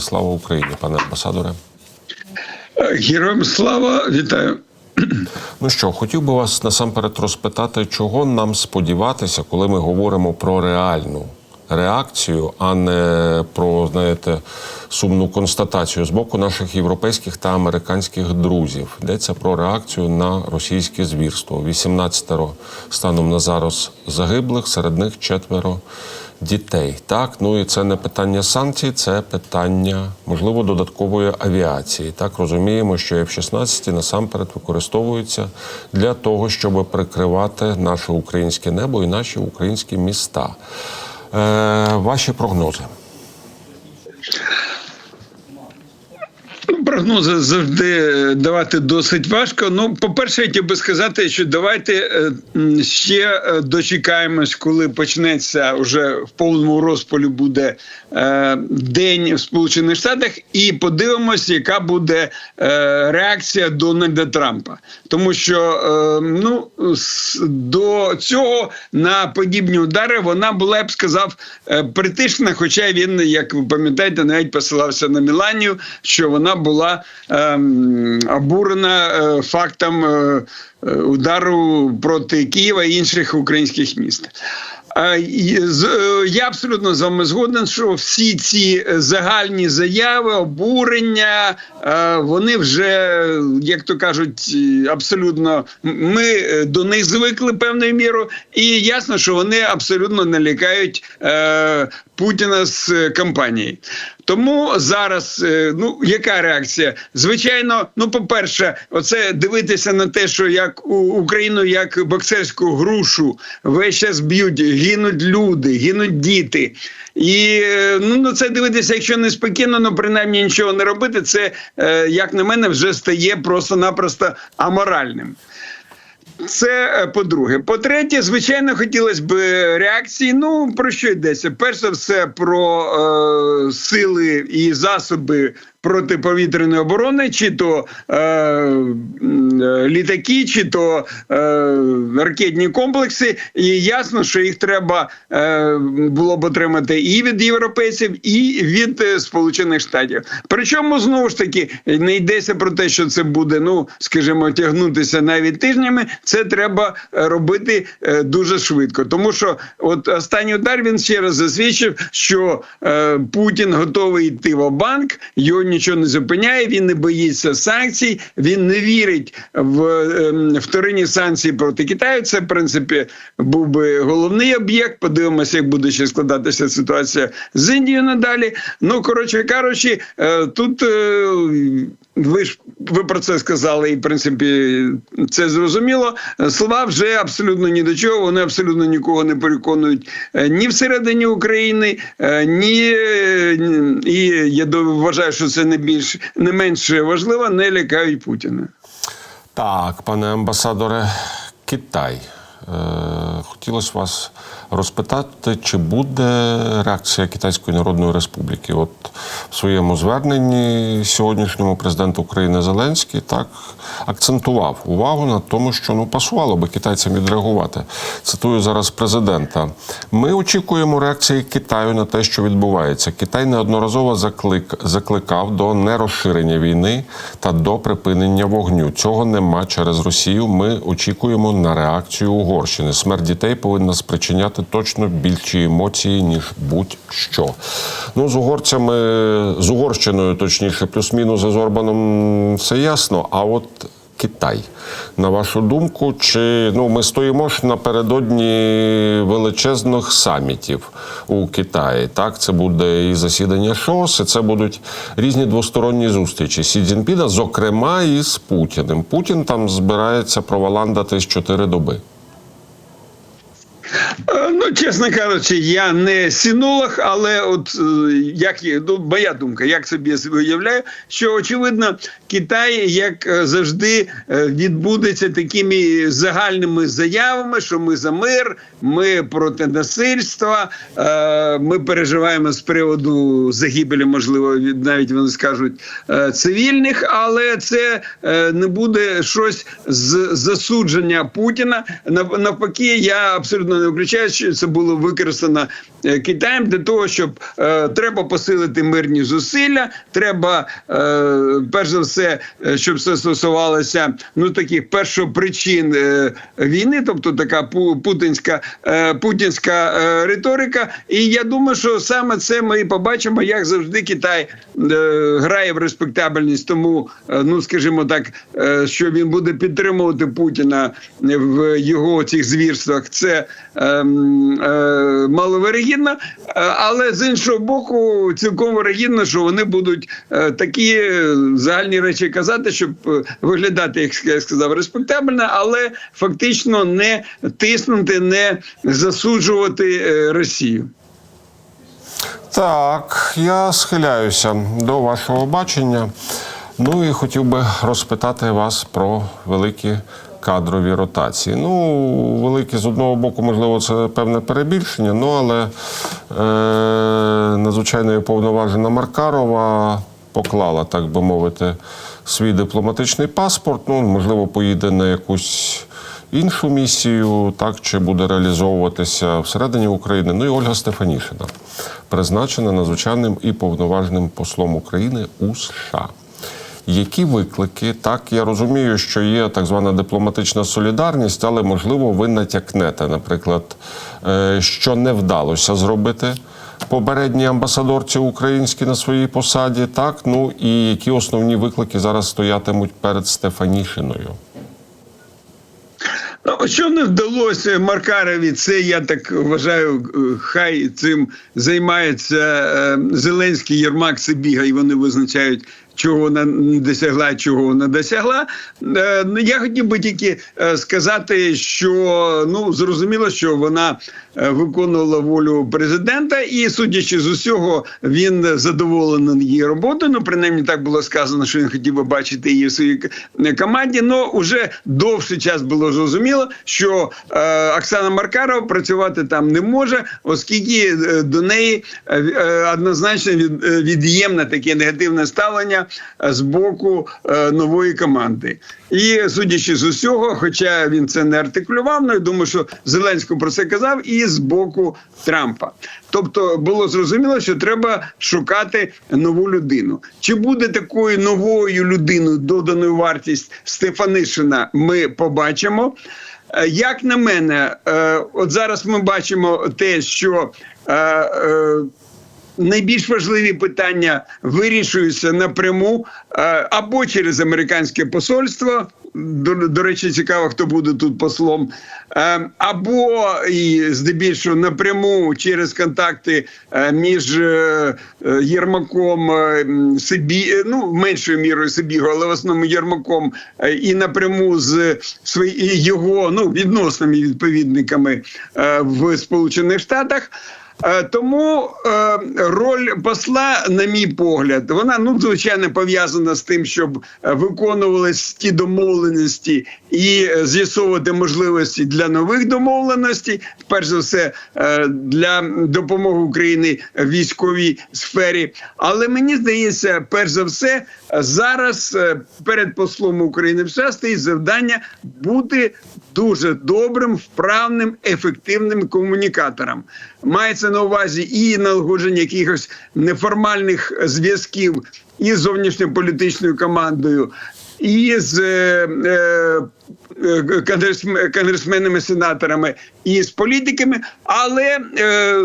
Слава Україні, пане амбасадоре. Героям слава, вітаю. Ну що, хотів би вас насамперед розпитати, чого нам сподіватися, коли ми говоримо про реальну реакцію, а не про знаєте сумну констатацію з боку наших європейських та американських друзів. Йдеться про реакцію на російське звірство. 18 станом на зараз загиблих, серед них четверо дітей. Так, ну і це не питання санкцій, це питання можливо додаткової авіації. Так розуміємо, що F-16 насамперед використовуються для того, щоб прикривати наше українське небо і наші українські міста. Е, ваші прогнози. Ну, Прогнози завжди давати досить важко. Ну, по-перше, я хотів би сказати, що давайте е, ще е, дочекаємось, коли почнеться вже в повному розпалі буде е, день в Сполучених Штатах, і подивимось, яка буде е, реакція Дональда Трампа. Тому що е, ну, до цього на подібні удари вона була, я б сказав, е, притишна, хоча він, як ви пам'ятаєте, навіть посилався на Міланію, що вона була ем, обурена е, фактом е, е, удару проти Києва і інших українських міст. Е, е, Я абсолютно з вами згоден, що всі ці загальні заяви, обурення, вони вже, як то кажуть, абсолютно ми до них звикли певною мірою, і ясно, що вони абсолютно не лякають е, Путіна з е, кампанії. Тому зараз, е, ну яка реакція? Звичайно, ну по-перше, оце дивитися на те, що як Україну як боксерську грушу весь час б'ють, гинуть люди, гинуть діти. І е, ну на це дивитися, якщо не спокійно, ну принаймні нічого не робити, це як на мене вже стає просто-напросто аморальним. Це е, по-друге. По-третє, звичайно, хотілося б реакції. Ну про що йдеться? Перш за все про е, сили і засоби протиповітряної оборони, чи то е, е, літаки, чи то е, ракетні комплекси. І ясно, що їх треба е, було б отримати і від європейців, і від е, Сполучених Штатів. Причому знову ж таки не йдеться про те, що це буде, ну скажімо, тягнутися навіть тижнями. Це треба робити е, дуже швидко. Тому що от останній удар він ще раз засвідчив, що е, Путін готовий йти в банк, його нічого не зупиняє. Він не боїться санкцій, він не вірить в е, вторинні санкції проти Китаю. Це в принципі був би головний об'єкт. Подивимося, як буде ще складатися ситуація з Індією надалі. Ну коротше кажучи, е, тут. Ви ж ви про це сказали, і в принципі це зрозуміло. Слова вже абсолютно ні до чого. Вони абсолютно нікого не переконують е, ні всередині України, е, ні е, і я вважаю, що це не більш не менш важливо, не лякають Путіна. Так, пане амбасадоре, Китай. Е, хотілося вас розпитати, чи буде реакція Китайської Народної Республіки? От в своєму зверненні сьогоднішньому президент України Зеленський так акцентував увагу на тому, що ну пасувало би китайцям відреагувати. Цитую зараз президента. Ми очікуємо реакції Китаю на те, що відбувається. Китай неодноразово заклик, закликав до нерозширення війни та до припинення вогню. Цього нема через Росію. Ми очікуємо на реакцію Угорщини. Смерть дітей повинна спричиняти точно більші емоції ніж будь-що. Ну з угорцями, з Угорщиною, точніше, плюс-мінус з Орбаном все ясно. А от Китай, на вашу думку, чи ну ми стоїмо ж напередодні величезних самітів у Китаї? Так, це буде і засідання ШОС, і це будуть різні двосторонні зустрічі Сі Цзіньпіна, зокрема і з Путіним. Путін там збирається проваландатись чотири доби. Е, Ну, чесно кажучи, я не синолог, але от е, як ну, моя думка, як собі уявляю, що очевидно Китай, як е, завжди, відбудеться такими загальними заявами, що ми за мир, ми проти насильства, ми переживаємо з приводу загибелі, можливо, від- навіть вони скажуть цивільних, але це не буде щось з засудження Путіна. Нав- Навпаки, я абсолютно не виключаю. Виключаю, це було використано е, Китаєм для того, щоб е, треба посилити мирні зусилля. Треба, е, перш за все, е, щоб це стосувалося ну таких першопричин е, війни, тобто така пу- путінська, е, путінська е, риторика. І я думаю, що саме це ми і побачимо, як завжди Китай е, грає в респектабельність. Тому, е, ну скажімо так, е, що він буде підтримувати Путіна в його цих звірствах. Це е, маловирогідно, Е, але з іншого боку, цілком вирогідно, що вони будуть е, такі е, загальні речі казати, щоб е, виглядати, як я сказав, респектабельно, але фактично не тиснути, не засуджувати е, Росію. Так, я схиляюся до вашого бачення. Ну і хотів би розпитати вас про великі кадрові ротації. Ну, великі з одного боку, можливо, це певне перебільшення, ну але е, надзвичайно повноважена Маркарова поклала, так би мовити, свій дипломатичний паспорт. Ну, можливо, поїде на якусь іншу місію, так чи буде реалізовуватися всередині України. Ну і Ольга Стефанішина, призначена надзвичайним і повноважним послом України у США. Які виклики? Так, я розумію, що є так звана дипломатична солідарність, але можливо ви натякнете, наприклад, е, що не вдалося зробити попередній амбасадорці українські на своїй посаді, так ну і які основні виклики зараз стоятимуть перед Стефанішиною. Ну, що не вдалося Маркарові, це я так вважаю, е, хай цим займається е, Зеленський, Єрмак, Сибіга, і вони визначають. Чого вона не досягла, чого вона досягла. Е, ну, Я хотів би тільки е, сказати, що ну зрозуміло, що вона е, виконувала волю президента, і судячи з усього, він задоволений її роботою. Ну, принаймні так було сказано, що він хотів би бачити її в своїй команді. Ну вже довший час було зрозуміло, що Оксана Маркарова працювати там не може, оскільки до неї однозначно від, від'ємне таке негативне ставлення з боку е, нової команди. І судячи з усього, хоча він це не артикулював, ну я думаю, що Зеленський про це казав, і з боку Трампа. Тобто було зрозуміло, що треба шукати нову людину. Чи буде такою новою людиною доданою вартість Стефанишина? Ми побачимо. Е, Як на мене, е, от зараз ми бачимо те, що е, е, найбільш важливі питання вирішуються напряму е, або через американське посольство. До, до речі, цікаво, хто буде тут послом, Е, або і здебільшого напряму через контакти е, між Єрмаком Сибі, ну меншою мірою Сибіго, але в основному Єрмаком і напряму з свої, його ну відносними відповідниками в Сполучених Штатах. Е, Тому е, роль посла, на мій погляд, вона ну звичайно пов'язана з тим, щоб е, виконувались ті домовленості і з'ясовувати можливості для нових домовленостей. Перш за все для допомоги Україні в військовій сфері. Але мені здається, перш за все, зараз перед послом України в США стоїть завдання бути дуже добрим, вправним, ефективним комунікатором. Мається на увазі і налагодження якихось неформальних зв'язків із зовнішньополітичною командою, і з е, е, е, конгресменами, сенаторами, і з політиками, але е,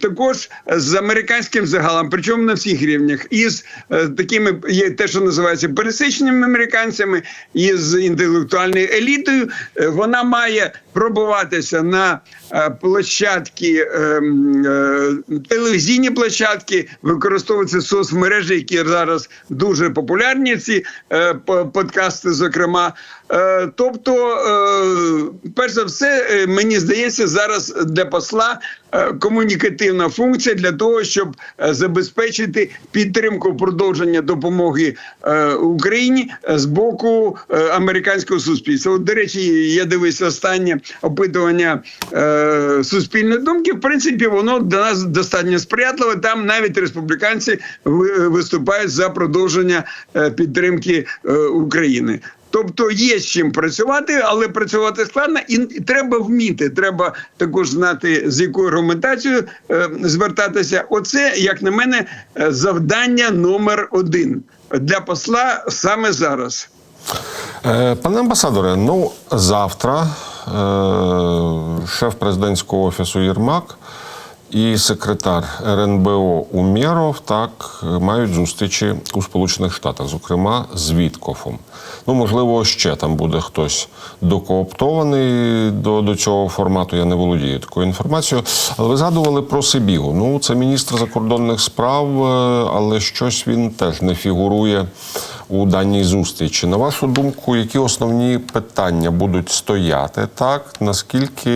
також з американським загалом, причому на всіх рівнях, і з е, такими є те, що називається пересічними американцями, і з інтелектуальною елітою. Е, Вона має пробуватися на е, площадки, е, м, е, телевізійні площадки, використовуються соцмережі, які зараз дуже популярні. Ці подкасти, зокрема. Е, Тобто, е, перш за все, е, мені здається, зараз для посла комунікативна функція для того, щоб забезпечити підтримку продовження допомоги Україні з боку американського суспільства. От, до речі, я дивився останнє опитування суспільної думки. В принципі, воно до нас достатньо сприятливе. Там навіть республіканці ви- виступають за продовження підтримки України. Тобто є з чим працювати, але працювати складно, і треба вміти. Треба також знати, з якою аргументацією е, звертатися. Оце, як на мене, е, завдання номер один для посла саме зараз. Е, Пане амбасадоре, ну завтра е, шеф президентського офісу Єрмак і секретар РНБО Умєров так мають зустрічі у Сполучених Штатах, зокрема з Віткофом. Ну, можливо, ще там буде хтось докооптований до, до цього формату. Я не володію такою інформацією. Але ви згадували про Сибігу. Ну, це міністр закордонних справ, е, але щось він теж не фігурує у даній зустрічі. На вашу думку, які основні питання будуть стояти так? Наскільки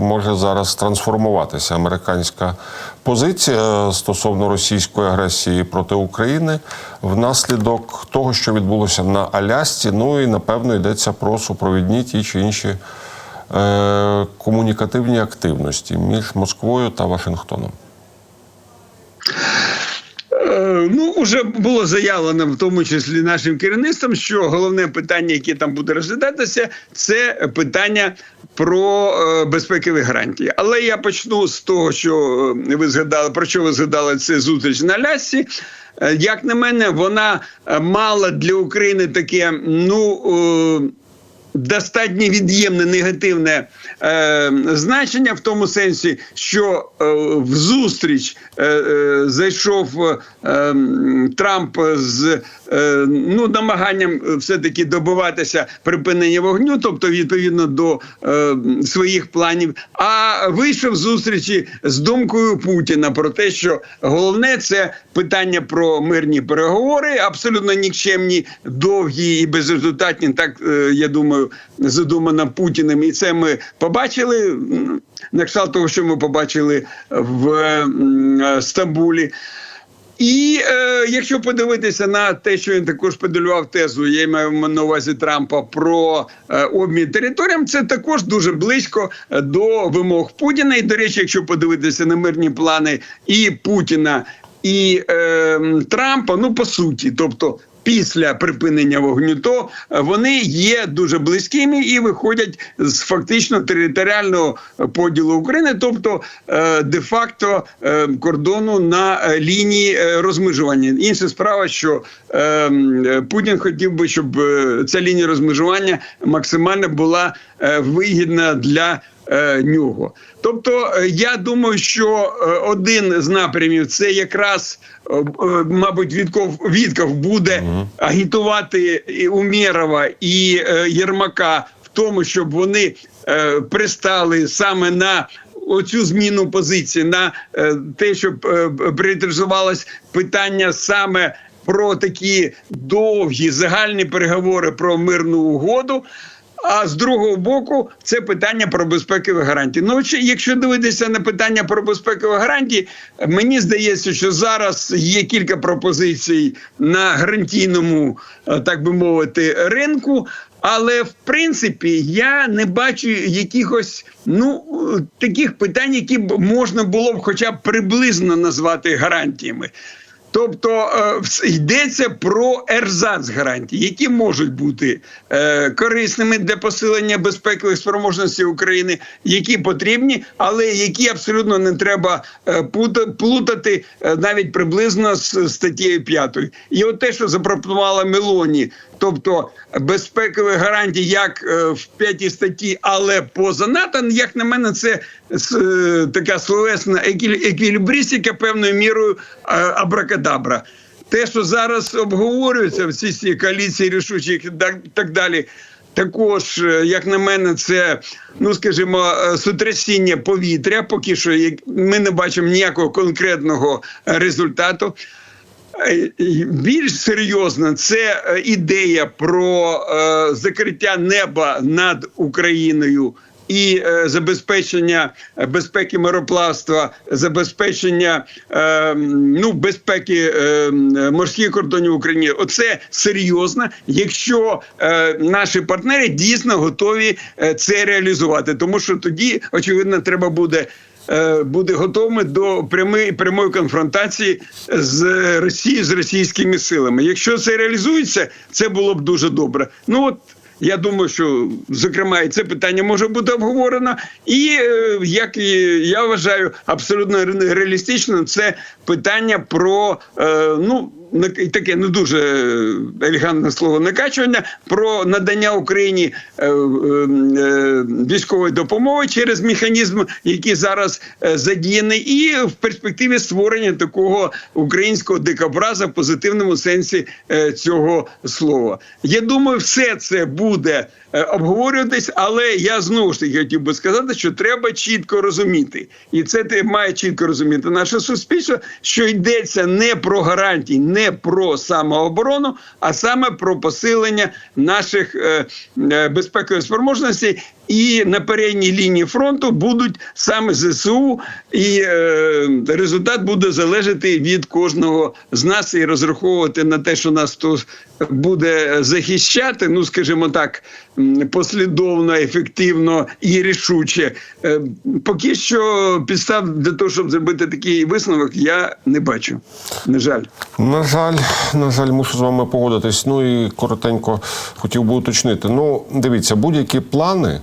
може зараз трансформуватися американська позиція стосовно російської агресії проти України внаслідок того, що відбулося на Алясці? Ну і напевно йдеться про супровідні ті чи інші е, комунікативні активності між Москвою та Вашингтоном. Вже було заявлено, в тому числі нашим керівництвом, що головне питання, яке там буде розглядатися, це питання про е, безпекові гарантії. Але я почну з того, що е, ви згадали, про що ви згадали це зустріч на Лясці. Е, Як на мене, вона мала для України таке, ну. Достатньо від'ємне негативне е, значення в тому сенсі, що е, в зустріч е, е, зайшов е, Трамп з е, ну, намаганням все-таки добиватися припинення вогню, тобто відповідно до е, своїх планів. А вийшов з зустрічі з думкою Путіна про те, що головне це питання про мирні переговори, абсолютно нікчемні, довгі і безрезультатні. Так е, я думаю, задумано Путіним. І це ми побачили на кшталт того, що ми побачили в е, Стамбулі. І е, якщо подивитися на те, що він також подалював тезу, я маю на увазі Трампа про е, обмін територіям, це також дуже близько е, до вимог Путіна. І до речі, якщо подивитися на мирні плани і Путіна, і е, Трампа, ну по суті, тобто. Після припинення вогню, то е, вони є дуже близькими і виходять з фактично територіального поділу України, тобто е, де-факто е, кордону на е, лінії е, розмежування. Інша справа, що е, Путін хотів би, щоб е, ця лінія розмежування максимально була е, вигідна для е, нього. Тобто, е, я думаю, що е, один з напрямів це якраз, е, е, мабуть, Вітков, Вітков буде агітувати і Умєрова і е, Єрмака в тому, щоб вони е, пристали саме на. Оцю зміну позиції на е, те, щоб е, пріоритизувалось питання саме про такі довгі загальні переговори про мирну угоду. А з другого боку, це питання про безпекові гарантії. Ну, чи- якщо дивитися на питання про безпекові гарантії, мені здається, що зараз є кілька пропозицій на гарантійному, е, так би мовити, ринку. Але в принципі я не бачу якихось ну таких питань, які б можна було б, хоча б приблизно назвати гарантіями. Тобто е, йдеться про ерзац гарантії, які можуть бути е, корисними для посилення безпекових спроможностей України, які потрібні, але які абсолютно не треба е, плутати навіть приблизно з статтєю 5. І от те, що запропонувала Мелоні, тобто безпекові гарантії, як е, в п'ятій статті, але поза НАТО, як на мене, це е, така словесна еквілібристика певною мірою е, абракадабра. Те, що зараз обговорюється в цій коаліції рішучих і так, далі. Також, як на мене, це ну скажімо, сотрясіння повітря. Поки що ми не бачимо ніякого конкретного результату. Е, Більш серйозно, це е, ідея про е, закриття неба над Україною. І е, забезпечення безпеки мироплавства, забезпечення е, ну безпеки е, морських кордонів України. Оце серйозно, якщо е, наші партнери дійсно готові це реалізувати, тому що тоді очевидно треба буде буде готовими до прямої прямої конфронтації з Росією з російськими силами. Якщо це реалізується, це було б дуже добре. Ну от. Я думаю, що зокрема і це питання може бути обговорено, і е, як і я вважаю, абсолютно реалістично це питання про е, ну таке не дуже елегантне слово накачування про надання Україні е, е, е, військової допомоги через механізм, який зараз е, задіяний, і в перспективі створення такого українського дикобраза в позитивному сенсі е, цього слова. Я думаю, все це буде е, обговорюватись, але я знову ж таки хотів би сказати, що треба чітко розуміти, і це має чітко розуміти наше суспільство, що йдеться не про гарантії, не про самооборону, а саме про посилення наших е, е, безпекових спроможностей. І на передній лінії фронту будуть саме ЗСУ, і е, результат буде залежати від кожного з нас і розраховувати на те, що нас хто буде захищати, ну скажімо так, послідовно, ефективно і рішуче. Е, поки що підстав для того, щоб зробити такий висновок, я не бачу. На жаль. На жаль, на жаль, мушу з вами погодитись. Ну і коротенько хотів би уточнити. Ну, дивіться, будь-які плани,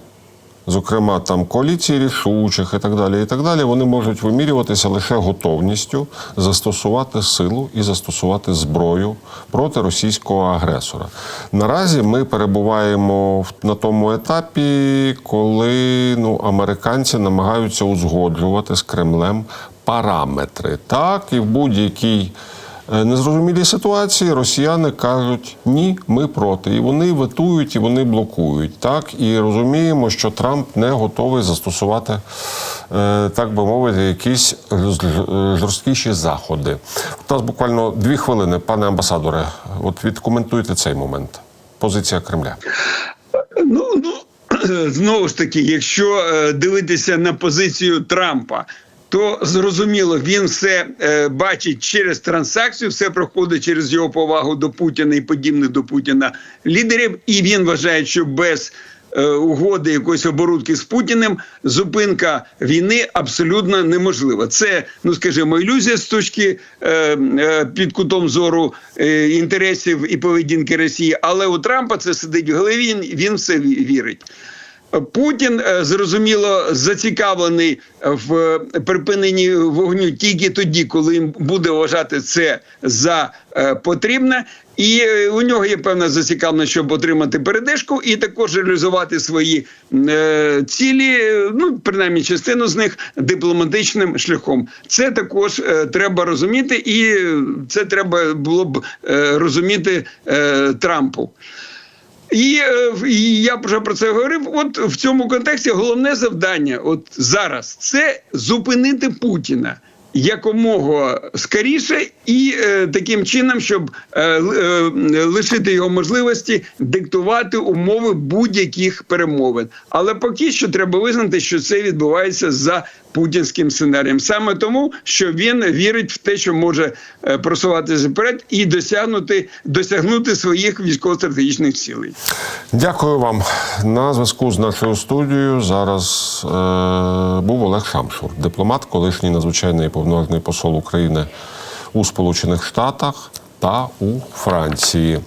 зокрема там коаліції рішучих і так далі, і так далі, вони можуть вимірюватися лише готовністю застосувати силу і застосувати зброю проти російського агресора. Наразі ми перебуваємо на тому етапі, коли ну, американці намагаються узгоджувати з Кремлем параметри. Так, і в будь-якій незрозумілій ситуації росіяни кажуть ні, ми проти. І вони ветують, і вони блокують. Так і розуміємо, що Трамп не готовий застосувати, е, так би мовити, якісь жорсткіші заходи. У нас буквально дві хвилини, пане амбасадоре. От відкоментуйте цей момент. Позиція Кремля. Ну, ну знову ж таки, якщо е, дивитися на позицію Трампа. То зрозуміло, він все е, бачить через транзакцію, все проходить через його повагу до Путіна і подібних до Путіна лідерів, і він вважає, що без е, угоди якоїсь оборудки з Путіним зупинка війни абсолютно неможлива. Це, ну скажімо, ілюзія з точки е, е, під кутом зору е, інтересів і поведінки Росії. Але у Трампа це сидить в голові. Він, він в це ві- вірить. Путін е, зрозуміло зацікавлений в припиненні вогню тільки тоді, коли їм буде вважати це за е, потрібне. І е, у нього є певна зацікавленість, щоб отримати передишку, і також реалізувати свої е, цілі, ну принаймні частину з них дипломатичним шляхом. Це також е, треба розуміти, і це треба було б е, розуміти е, Трампу. І, е, і я вже про це говорив. От в цьому контексті головне завдання, от зараз, це зупинити Путіна. Якомога скоріше, і е, таким чином, щоб е, е, лишити його можливості диктувати умови будь-яких перемовин. Але поки що треба визнати, що це відбувається за путінським сценарієм, саме тому, що він вірить в те, що може е, просуватися вперед і досягнути досягнути своїх військово-стратегічних цілей. Дякую вам. На зв'язку з нашою студією зараз е, був Олег Шамшур, дипломат, колишній надзвичайний повноважний посол України у Сполучених Штатах та у Франції.